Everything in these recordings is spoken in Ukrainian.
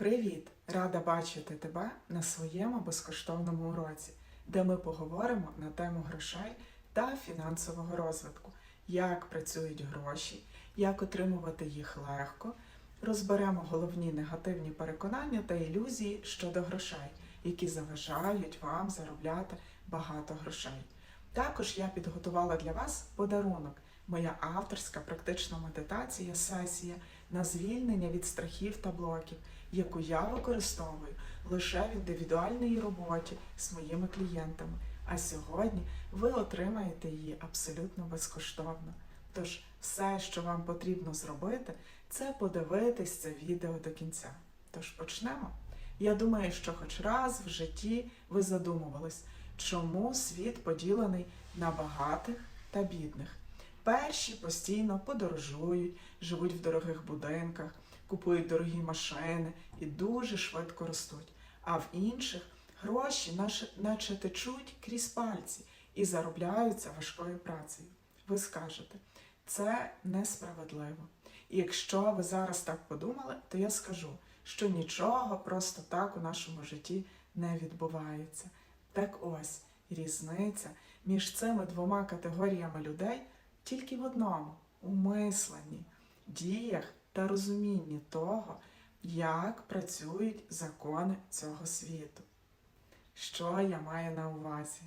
Привіт! Рада бачити тебе на своєму безкоштовному уроці, де ми поговоримо на тему грошей та фінансового розвитку, як працюють гроші, як отримувати їх легко. Розберемо головні негативні переконання та ілюзії щодо грошей, які заважають вам заробляти багато грошей. Також я підготувала для вас подарунок. Моя авторська практична медитація сесія на звільнення від страхів та блоків, яку я використовую лише в індивідуальній роботі з моїми клієнтами. А сьогодні ви отримаєте її абсолютно безкоштовно. Тож, все, що вам потрібно зробити, це подивитись це відео до кінця. Тож почнемо. Я думаю, що хоч раз в житті ви задумувались, чому світ поділений на багатих та бідних. Перші постійно подорожують, живуть в дорогих будинках, купують дорогі машини і дуже швидко ростуть. А в інших гроші наче, течуть крізь пальці і заробляються важкою працею. Ви скажете, це несправедливо. І якщо ви зараз так подумали, то я скажу, що нічого просто так у нашому житті не відбувається. Так ось різниця між цими двома категоріями людей тільки в одному у мисленні, діях та розумінні того, як працюють закони цього світу. Що я маю на увазі?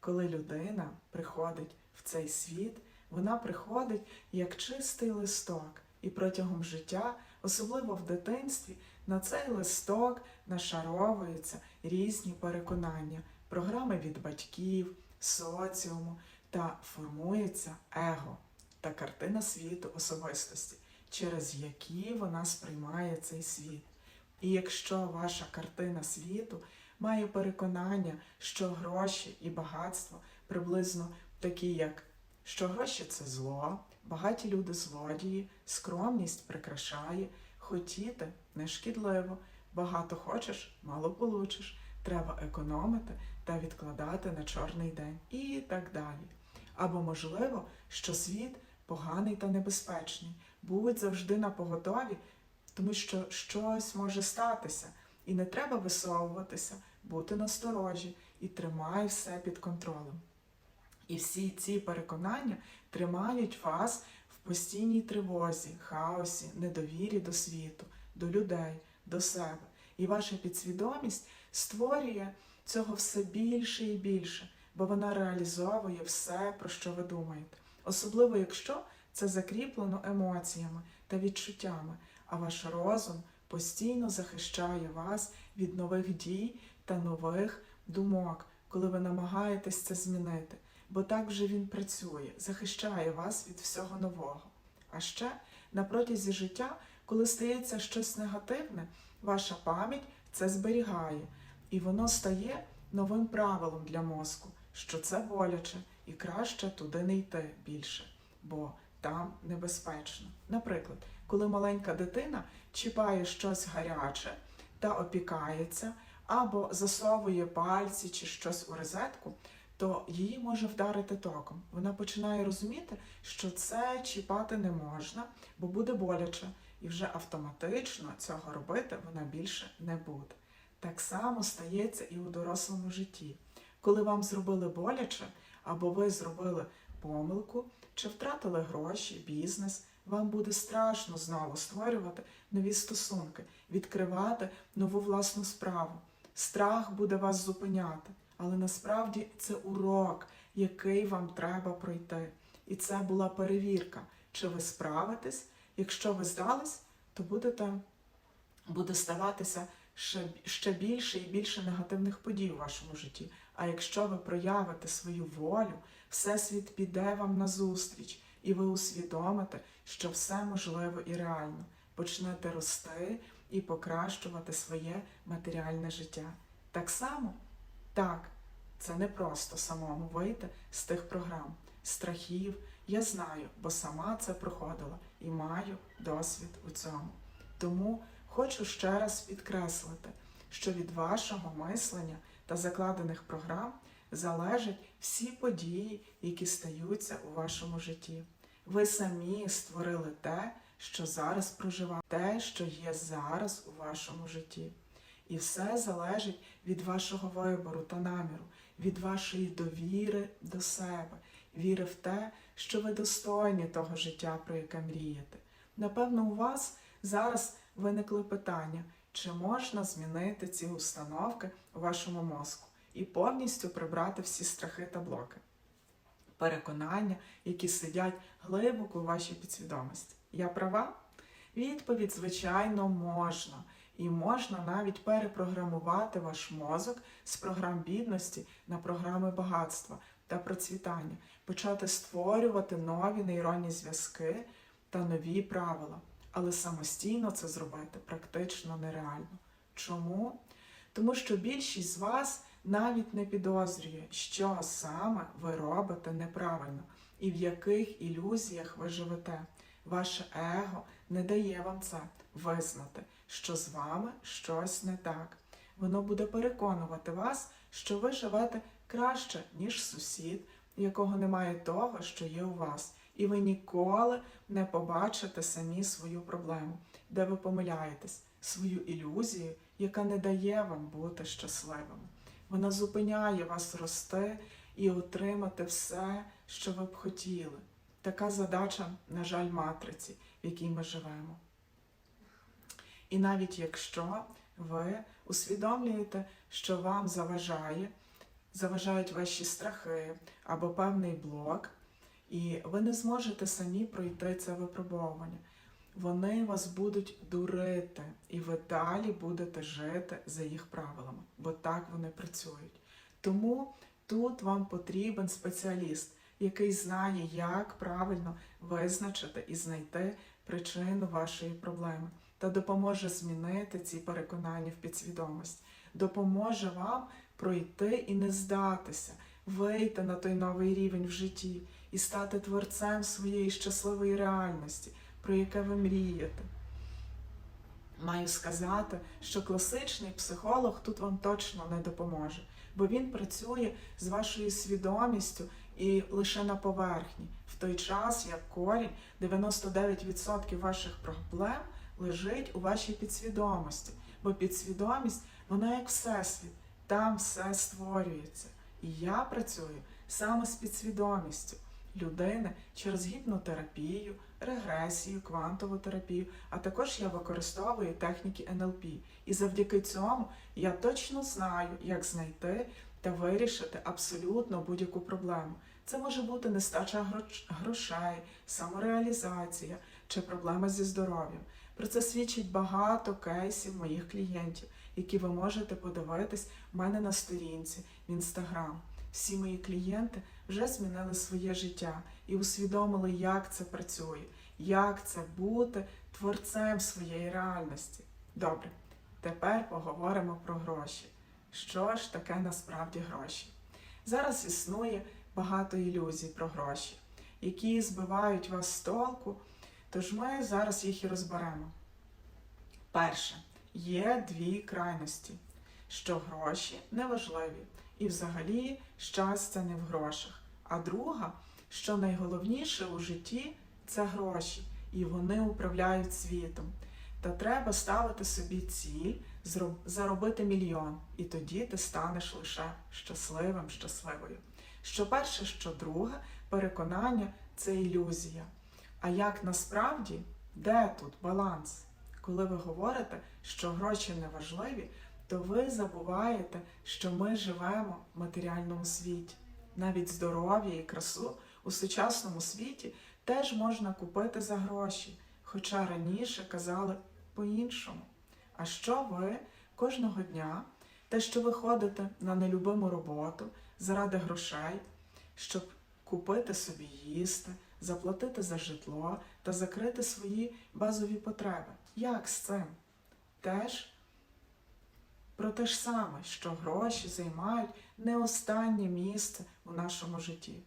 Коли людина приходить в цей світ, вона приходить як чистий листок, і протягом життя, особливо в дитинстві, на цей листок нашаровуються різні переконання, програми від батьків, соціуму та формується его та картина світу особистості, через які вона сприймає цей світ. І якщо ваша картина світу має переконання, що гроші і багатство приблизно такі, як що гроші це зло, багаті люди злодії, скромність прикрашає, хотіти не шкідливо, багато хочеш, мало получиш, треба економити та відкладати на чорний день і так далі. Або можливо, що світ поганий та небезпечний, будь завжди на поготові, тому що щось може статися, і не треба висовуватися, бути насторожі і тримай все під контролем. І всі ці переконання тримають вас в постійній тривозі, хаосі, недовірі до світу, до людей, до себе. І ваша підсвідомість створює цього все більше і більше, бо вона реалізовує все, про що ви думаєте. Особливо, якщо це закріплено емоціями та відчуттями, а ваш розум постійно захищає вас від нових дій та нових думок, коли ви намагаєтесь це змінити. Бо так вже він працює, захищає вас від всього нового. А ще на протязі життя, коли стається щось негативне, ваша пам'ять це зберігає, і воно стає новим правилом для мозку, що це боляче і краще туди не йти більше, бо там небезпечно. Наприклад, коли маленька дитина чіпає щось гаряче та опікається, або засовує пальці чи щось у розетку, то її може вдарити током. Вона починає розуміти, що це чіпати не можна, бо буде боляче, і вже автоматично цього робити вона більше не буде. Так само стається і у дорослому житті. Коли вам зробили боляче, або ви зробили помилку, чи втратили гроші, бізнес, вам буде страшно знову створювати нові стосунки, відкривати нову власну справу. Страх буде вас зупиняти, але насправді це урок, який вам треба пройти. І це була перевірка, чи ви справитесь. Якщо ви здались, то будете, буде ставатися ще, ще більше і більше негативних подій у вашому житті. А якщо ви проявите свою волю, Всесвіт піде вам назустріч, і ви усвідомите, що все можливо і реально. Почнете рости і покращувати своє матеріальне життя. Так само, так, це не просто самому вийти з тих програм, страхів. Я знаю, бо сама це проходила і маю досвід у цьому. Тому хочу ще раз підкреслити, що від вашого мислення та закладених програм залежать всі події, які стаються у вашому житті. Ви самі створили те, що зараз проживаєте, те, що є зараз у вашому житті. І все залежить від вашого вибору та наміру, від вашої довіри до себе, віри в те, що ви достойні того життя, про яке мрієте. Напевно, у вас зараз виникли питання, чи можна змінити ці установки у вашому мозку і повністю прибрати всі страхи та блоки, переконання, які сидять глибоко у вашій підсвідомості. Я права? Відповідь, звичайно, можна. І можна навіть перепрограмувати ваш мозок з програм бідності на програми багатства та процвітання, почати створювати нові нейронні зв'язки та нові правила. Але самостійно це зробити практично нереально. Чому? Тому що більшість з вас навіть не підозрює, що саме ви робите неправильно і в яких ілюзіях ви живете. Ваше его не дає вам це визнати, що з вами щось не так. Воно буде переконувати вас, що ви живете краще, ніж сусід, якого немає того, що є у вас, і ви ніколи не побачите самі свою проблему, де ви помиляєтесь, свою ілюзію, яка не дає вам бути щасливими. Вона зупиняє вас рости і отримати все, що ви б хотіли. Така задача, на жаль, матриці, в якій ми живемо. І навіть якщо ви усвідомлюєте, що вам заважає, заважають ваші страхи або певний блок, і ви не зможете самі пройти це випробовування. Вони вас будуть дурити, і ви далі будете жити за їх правилами, бо так вони працюють. Тому тут вам потрібен спеціаліст, який знає, як правильно визначити і знайти причину вашої проблеми, та допоможе змінити ці переконання в підсвідомість, допоможе вам пройти і не здатися, вийти на той новий рівень в житті і стати творцем своєї щасливої реальності, про яке ви мрієте. Маю сказати, що класичний психолог тут вам точно не допоможе, бо він працює з вашою свідомістю і лише на поверхні, в той час, як корінь 99% ваших проблем лежить у вашій підсвідомості, бо підсвідомість, вона як всесвіт, там все створюється. І я працюю саме з підсвідомістю людини через гіпнотерапію, регресію, квантову терапію, а також я використовую техніки НЛП. І завдяки цьому я точно знаю, як знайти та вирішити абсолютно будь-яку проблему. Це може бути нестача грошей, самореалізація чи проблеми зі здоров'ям. Про це свідчить багато кейсів моїх клієнтів, які ви можете подивитись в мене на сторінці в інстаграм. Всі мої клієнти вже змінили своє життя і усвідомили, як це працює, як це бути творцем своєї реальності. Добре, тепер поговоримо про гроші. Що ж таке насправді гроші? Зараз існує багато ілюзій про гроші, які збивають вас з толку, тож ми зараз їх і розберемо. Перше, є дві крайності, що гроші неважливі, і взагалі щастя не в грошах. А друга, що найголовніше у житті це гроші, і вони управляють світом. Та треба ставити собі ціль заробити мільйон, і тоді ти станеш лише щасливим, щасливою. Що перше, що друге, переконання це ілюзія. А як насправді, де тут баланс? Коли ви говорите, що гроші не важливі, то ви забуваєте, що ми живемо в матеріальному світі. Навіть здоров'я і красу у сучасному світі теж можна купити за гроші, хоча раніше казали по-іншому. А що ви кожного дня, те, що ви ходите на нелюбиму роботу заради грошей, щоб купити собі їсти, заплатити за житло та закрити свої базові потреби? Як з цим? Теж про те ж саме, що гроші займають не останнє місце у нашому житті.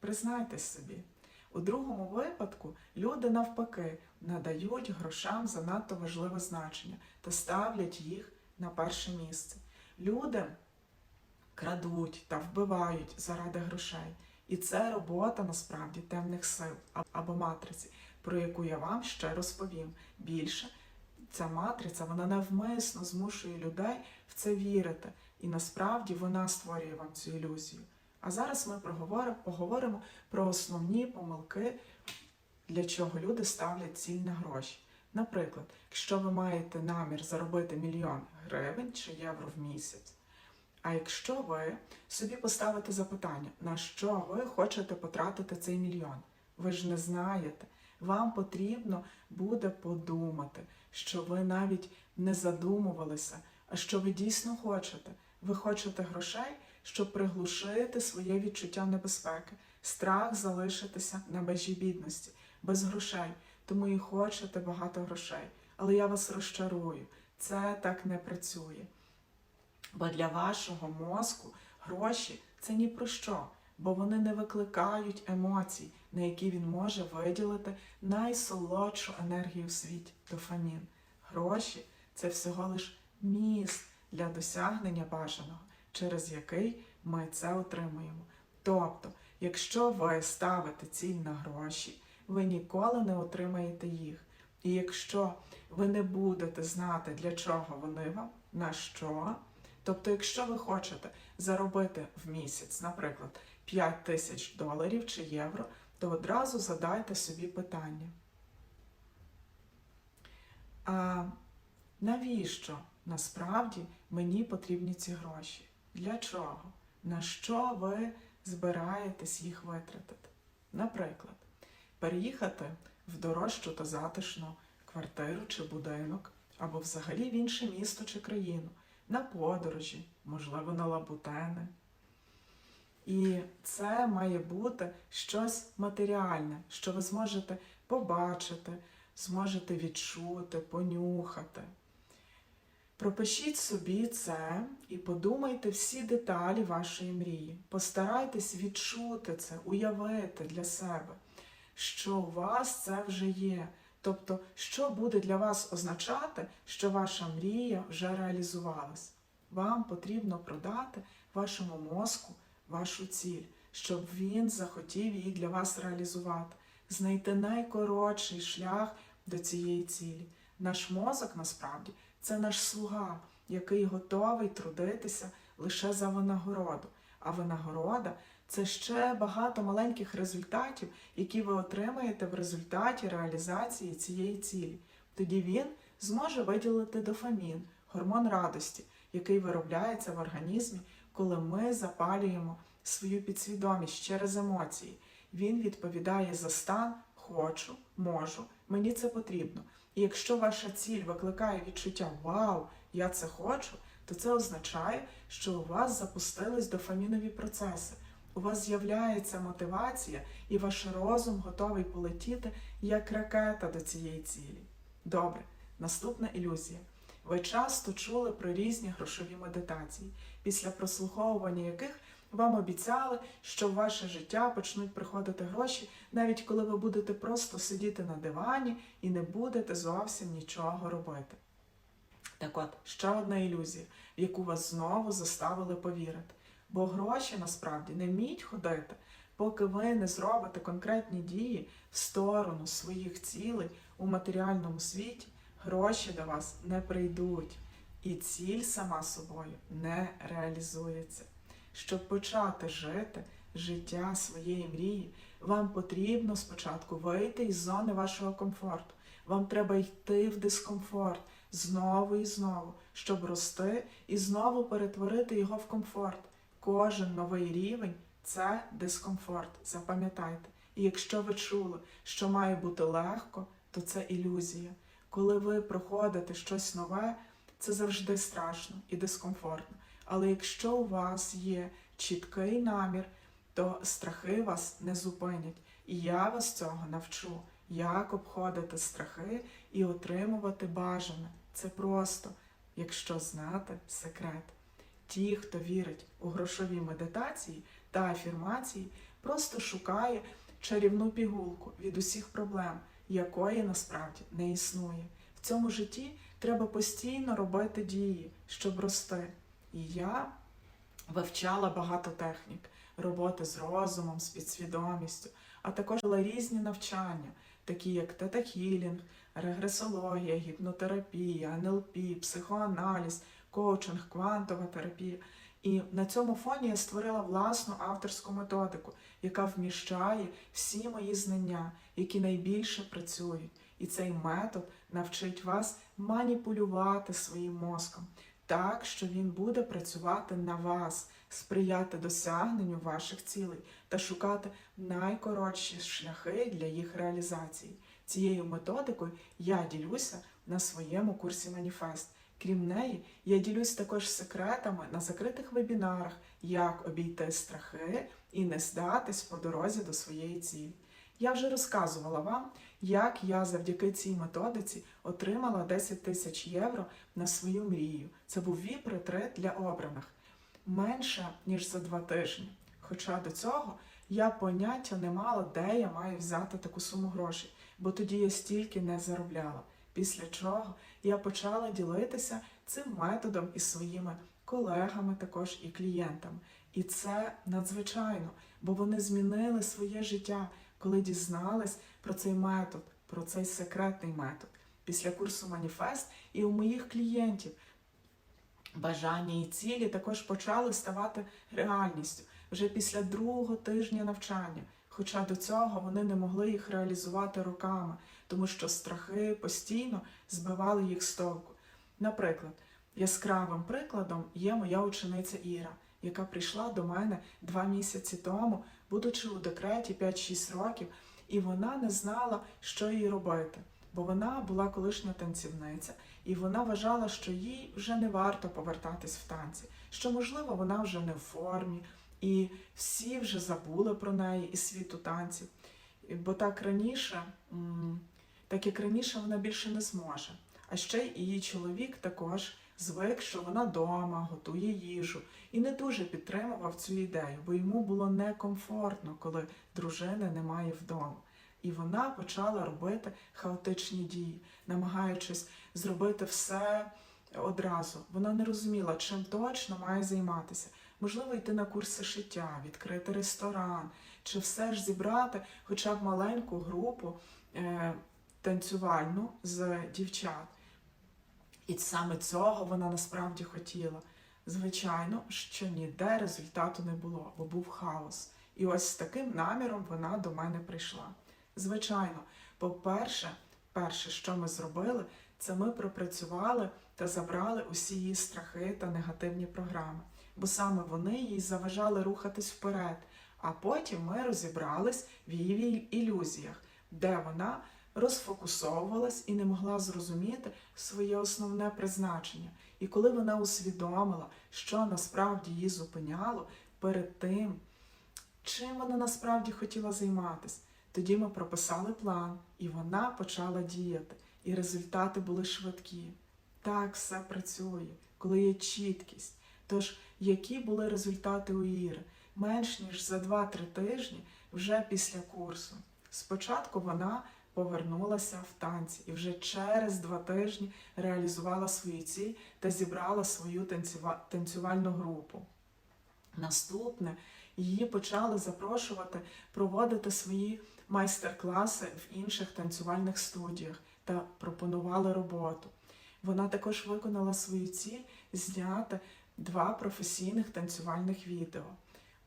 Признайтесь собі, у другому випадку люди навпаки надають грошам занадто важливе значення та ставлять їх на перше місце. Люди крадуть та вбивають заради грошей. І це робота насправді темних сил або матриці. Про яку я вам ще розповім. Більше ця матриця вона навмисно змушує людей в це вірити, і насправді вона створює вам цю ілюзію. А зараз ми проговоримо, поговоримо про основні помилки, для чого люди ставлять ціль на гроші. Наприклад, якщо ви маєте намір заробити мільйон гривень чи євро в місяць, а якщо ви собі поставите запитання, на що ви хочете потратити цей мільйон, ви ж не знаєте. Вам потрібно буде подумати, що ви навіть не задумувалися, а що ви дійсно хочете. Ви хочете грошей, щоб приглушити своє відчуття небезпеки, страх залишитися на межі бідності, без грошей, тому і хочете багато грошей. Але я вас розчарую, це так не працює. Бо для вашого мозку гроші це ні про що, бо вони не викликають емоцій, на які він може виділити найсолодшу енергію в світі дофамін. Гроші це всього лиш міст для досягнення бажаного, через який ми це отримуємо. Тобто, якщо ви ставите ціль на гроші, ви ніколи не отримаєте їх. І якщо ви не будете знати, для чого вони вам, на що, тобто, якщо ви хочете заробити в місяць, наприклад, 5 тисяч доларів чи євро, то одразу задайте собі питання. А навіщо насправді мені потрібні ці гроші? Для чого? На що ви збираєтесь їх витратити? Наприклад, переїхати в дорожчу та затишну квартиру чи будинок, або взагалі в інше місто чи країну, на подорожі, можливо, на лабутени. І це має бути щось матеріальне, що ви зможете побачити, зможете відчути, понюхати. Пропишіть собі це і подумайте всі деталі вашої мрії. Постарайтесь відчути це, уявити для себе, що у вас це вже є. Тобто, що буде для вас означати, що ваша мрія вже реалізувалась. Вам потрібно продати вашому мозку вашу ціль, щоб він захотів її для вас реалізувати, знайти найкоротший шлях до цієї цілі. Наш мозок насправді це наш слуга, який готовий трудитися лише за винагороду. А винагорода це ще багато маленьких результатів, які ви отримаєте в результаті реалізації цієї цілі. Тоді він зможе виділити дофамін, гормон радості, який виробляється в організмі, коли ми запалюємо свою підсвідомість через емоції. Він відповідає за стан хочу, можу, мені це потрібно. І якщо ваша ціль викликає відчуття Вау, я це хочу, то це означає, що у вас запустились дофамінові процеси. У вас з'являється мотивація, і ваш розум готовий полетіти як ракета до цієї цілі. Добре, наступна ілюзія. Ви часто чули про різні грошові медитації, після прослуховування яких вам обіцяли, що в ваше життя почнуть приходити гроші, навіть коли ви будете просто сидіти на дивані і не будете зовсім нічого робити. Так от, ще одна ілюзія, в яку вас знову заставили повірити. Бо гроші насправді не вміють ходити, поки ви не зробите конкретні дії в сторону своїх цілей у матеріальному світі, гроші до вас не прийдуть, і ціль сама собою не реалізується. Щоб почати жити життя своєї мрії, вам потрібно спочатку вийти із зони вашого комфорту. Вам треба йти в дискомфорт знову і знову, щоб рости і знову перетворити його в комфорт. Кожен новий рівень це дискомфорт. Запам'ятайте. І якщо ви чули, що має бути легко, то це ілюзія. Коли ви проходите щось нове, це завжди страшно і дискомфортно. Але якщо у вас є чіткий намір, то страхи вас не зупинять. І я вас цього навчу, як обходити страхи і отримувати бажане. Це просто, якщо знати секрет. Ті, хто вірить у грошові медитації та афірмації, просто шукає чарівну пігулку від усіх проблем, якої насправді не існує. В цьому житті треба постійно робити дії, щоб рости. І я вивчала багато технік роботи з розумом, з підсвідомістю, а також різні навчання, такі як тета-хілінг, регресологія, гіпнотерапія, НЛП, психоаналіз, коучинг, квантова терапія. І на цьому фоні я створила власну авторську методику, яка вміщає всі мої знання, які найбільше працюють. І цей метод навчить вас маніпулювати своїм мозком так, що він буде працювати на вас, сприяти досягненню ваших цілей та шукати найкоротші шляхи для їх реалізації. Цією методикою я ділюся на своєму курсі Маніфест. Крім неї, я ділюсь також секретами на закритих вебінарах, як обійти страхи і не здатись по дорозі до своєї цілі. Я вже розказувала вам, як я завдяки цій методиці отримала 10 тисяч євро на свою мрію. Це був віп-ретрит для обраних менше ніж за два тижні. Хоча до цього я поняття не мала, де я маю взяти таку суму грошей, бо тоді я стільки не заробляла. Після чого я почала ділитися цим методом із своїми колегами, також і клієнтами. І це надзвичайно, бо вони змінили своє життя, коли дізнались про цей метод, про цей секретний метод. Після курсу Маніфест і у моїх клієнтів бажання і цілі також почали ставати реальністю вже після другого тижня навчання. Хоча до цього вони не могли їх реалізувати роками, тому що страхи постійно збивали їх з толку. Наприклад, яскравим прикладом є моя учениця Іра, яка прийшла до мене два місяці тому, будучи у декреті 5-6 років, і вона не знала, що їй робити, бо вона була колишня танцівниця, і вона вважала, що їй вже не варто повертатись в танці, що, можливо, вона вже не в формі, і всі вже забули про неї і світу танців. Бо так раніше, так як раніше, вона більше не зможе. А ще її чоловік також звик, що вона вдома, готує їжу, і не дуже підтримував цю ідею, бо йому було некомфортно, коли дружини немає вдома. І вона почала робити хаотичні дії, намагаючись зробити все одразу. Вона не розуміла, чим точно має займатися. Можливо, йти на курси шиття, відкрити ресторан, чи все ж зібрати хоча б маленьку групу е, танцювальну з дівчат. І саме цього вона насправді хотіла. Звичайно, що ніде результату не було, бо був хаос. І ось з таким наміром вона до мене прийшла. Звичайно, по-перше, перше, що ми зробили, це ми пропрацювали та забрали усі її страхи та негативні програми, бо саме вони їй заважали рухатись вперед. А потім ми розібрались в її ілюзіях, де вона розфокусовувалась і не могла зрозуміти своє основне призначення. І коли вона усвідомила, що насправді її зупиняло перед тим, чим вона насправді хотіла займатися, тоді ми прописали план, і вона почала діяти. І результати були швидкі. Так все працює, коли є чіткість. Тож, які були результати у Іри? Менш ніж за 2-3 тижні вже після курсу. Спочатку вона повернулася в танці і вже через два тижні реалізувала свою ціль та зібрала свою танцюва- танцювальну групу. Наступне її почали запрошувати проводити свої майстер-класи в інших танцювальних студіях та пропонували роботу. Вона також виконала свою ціль зняти два професійних танцювальних відео.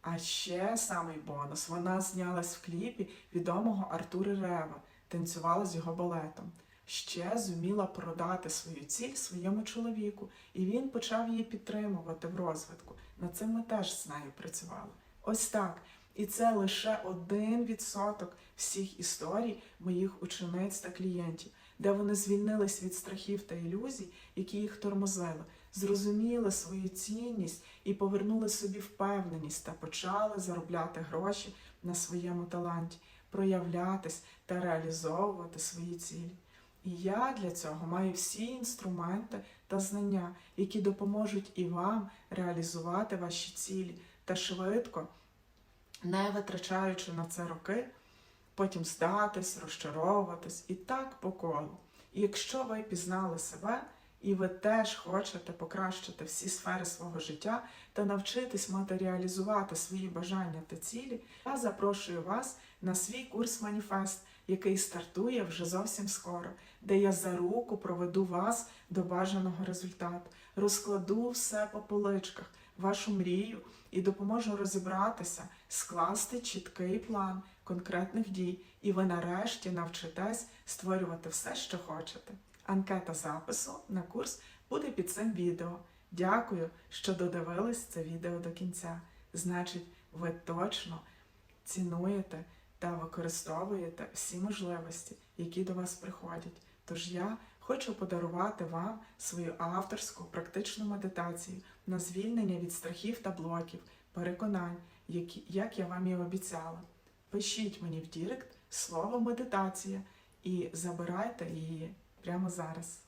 А ще самий бонус, вона знялась в кліпі відомого Артури Рева, танцювала з його балетом. Ще зуміла продати свою ціль своєму чоловіку, і він почав її підтримувати в розвитку. Над цим ми теж з нею працювали. Ось так. І це лише один відсоток всіх історій моїх учениць та клієнтів, де вони звільнились від страхів та ілюзій, які їх тормозили, зрозуміли свою цінність і повернули собі впевненість та почали заробляти гроші на своєму таланті, проявлятись та реалізовувати свої цілі. І я для цього маю всі інструменти та знання, які допоможуть і вам реалізувати ваші цілі та швидко, не витрачаючи на це роки, потім здатись, розчаровуватись і так по колу. І якщо ви пізнали себе, і ви теж хочете покращити всі сфери свого життя та навчитись матеріалізувати свої бажання та цілі, я запрошую вас на свій курс Маніфест, який стартує вже зовсім скоро, де я за руку проведу вас до бажаного результату, розкладу все по поличках, вашу мрію і допоможу розібратися, скласти чіткий план конкретних дій, і ви нарешті навчитесь створювати все, що хочете. Анкета запису на курс буде під цим відео. Дякую, що додивились це відео до кінця. Значить, ви точно цінуєте та використовуєте всі можливості, які до вас приходять. Тож я хочу подарувати вам свою авторську практичну медитацію на звільнення від страхів та блоків, переконань, які, як я вам і обіцяла. Пишіть мені в Дірект слово медитація і забирайте її прямо зараз.